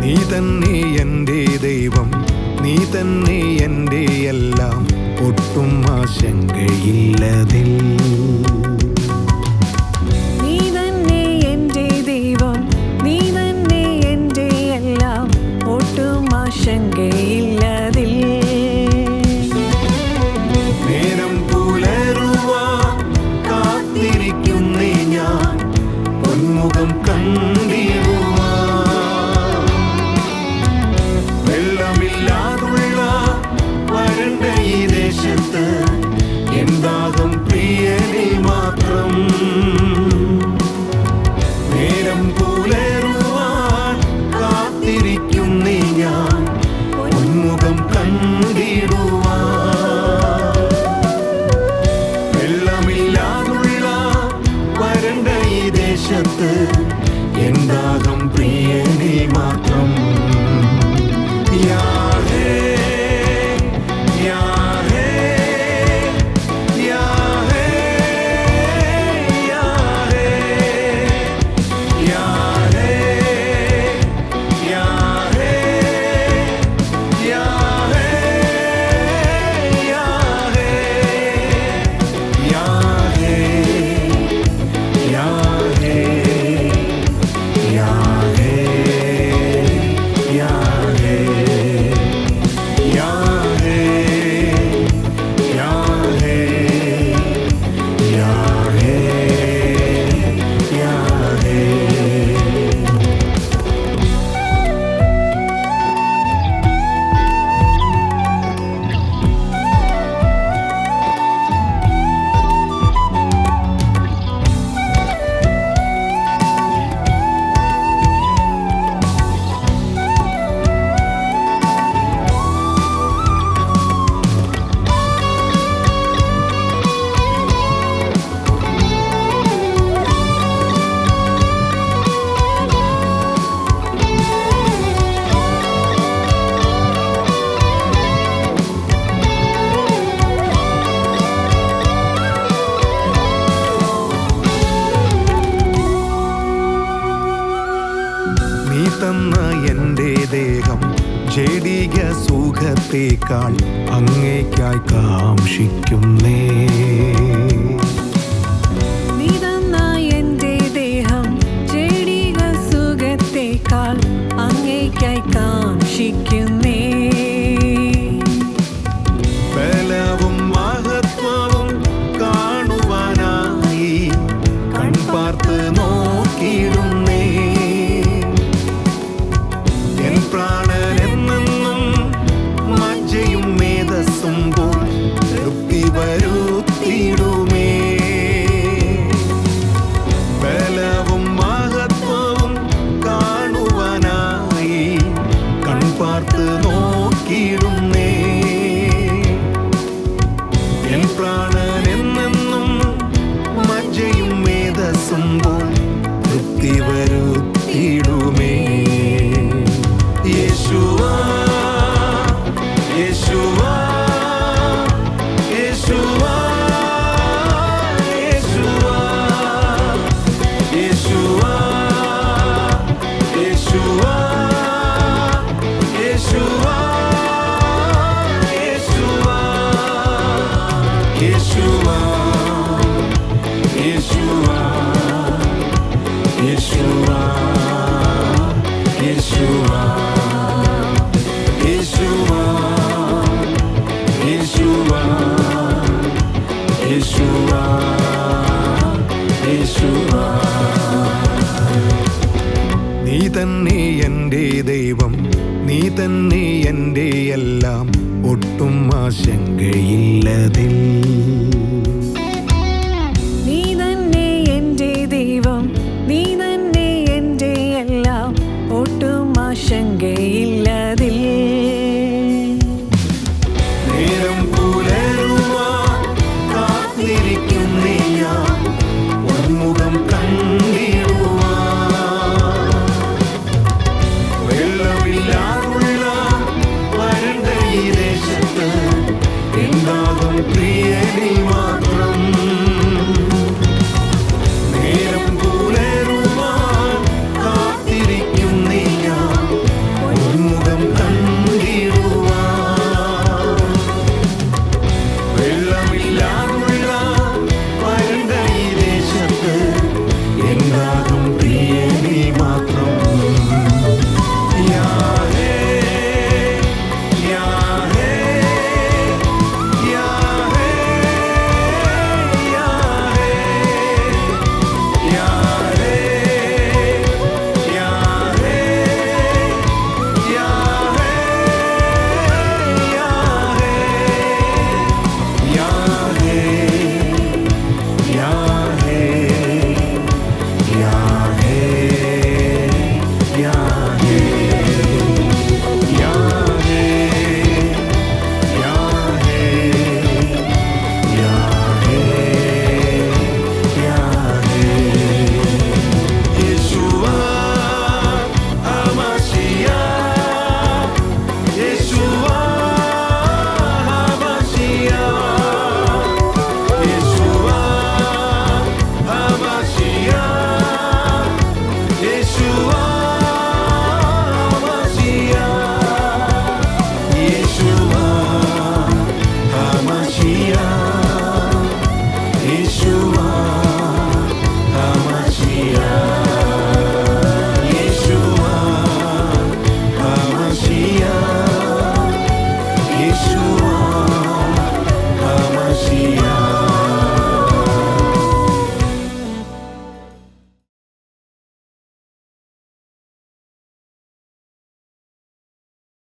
നീ തന്നെ എന്റെ ദൈവം നീ തന്നെ എന്റെ എല്ലാം. ഒട്ടും ആശങ്കയില്ലതേ. முகம் ഇഷ്ടത്തേക്കാൾ അങ്ങേക്കായി കാക്ഷിക്കുന്നേ കാണുമ്പോൾ തൃപ്തി വരുത്തിയിടുമേ ബലവും മഹത്വവും കാണുവാനായി കൺപാർത്ത് നോക്കിയിടുന്നേ എൻ പ്രാണ ഒട്ടും ആശങ്കയില്ലതിൽ. പ്രിയനിമാ